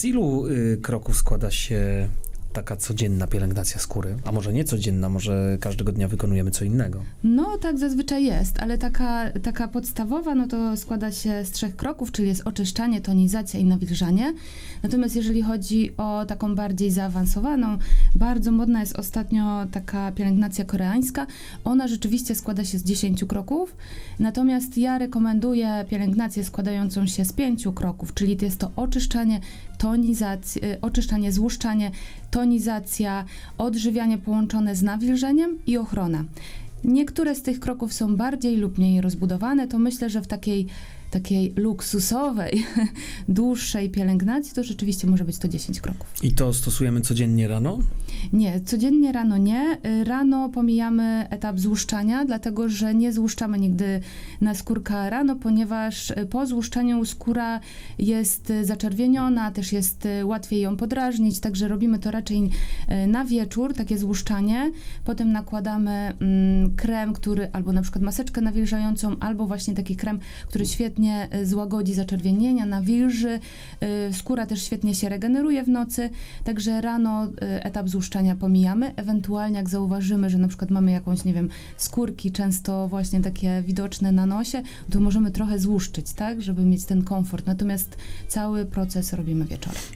Z ilu y, kroków składa się taka codzienna pielęgnacja skóry? A może nie codzienna, może każdego dnia wykonujemy co innego? No tak zazwyczaj jest, ale taka, taka podstawowa no to składa się z trzech kroków, czyli jest oczyszczanie, tonizacja i nawilżanie. Natomiast jeżeli chodzi o taką bardziej zaawansowaną, bardzo modna jest ostatnio taka pielęgnacja koreańska. Ona rzeczywiście składa się z 10 kroków, natomiast ja rekomenduję pielęgnację składającą się z pięciu kroków, czyli jest to oczyszczanie, tonizacja, y, oczyszczanie, złuszczanie, tonizacja, odżywianie połączone z nawilżeniem i ochrona. Niektóre z tych kroków są bardziej lub mniej rozbudowane, to myślę, że w takiej, takiej luksusowej, dłuższej pielęgnacji to rzeczywiście może być to 10 kroków. I to stosujemy codziennie rano? Nie, codziennie rano nie. Rano pomijamy etap złuszczania, dlatego że nie złuszczamy nigdy na skórka rano, ponieważ y, po złuszczaniu skóra jest y, zaczerwieniona, też jest y, łatwiej ją podrażnić, także robimy to raczej na wieczór, takie złuszczanie. Potem nakładamy mm, krem, który albo na przykład maseczkę nawilżającą, albo właśnie taki krem, który świetnie złagodzi zaczerwienienia, nawilży. Skóra też świetnie się regeneruje w nocy, także rano etap złuszczania pomijamy. Ewentualnie jak zauważymy, że na przykład mamy jakąś, nie wiem, skórki często właśnie takie widoczne na nosie, to możemy trochę złuszczyć, tak, żeby mieć ten komfort. Natomiast cały proces robimy wieczorem.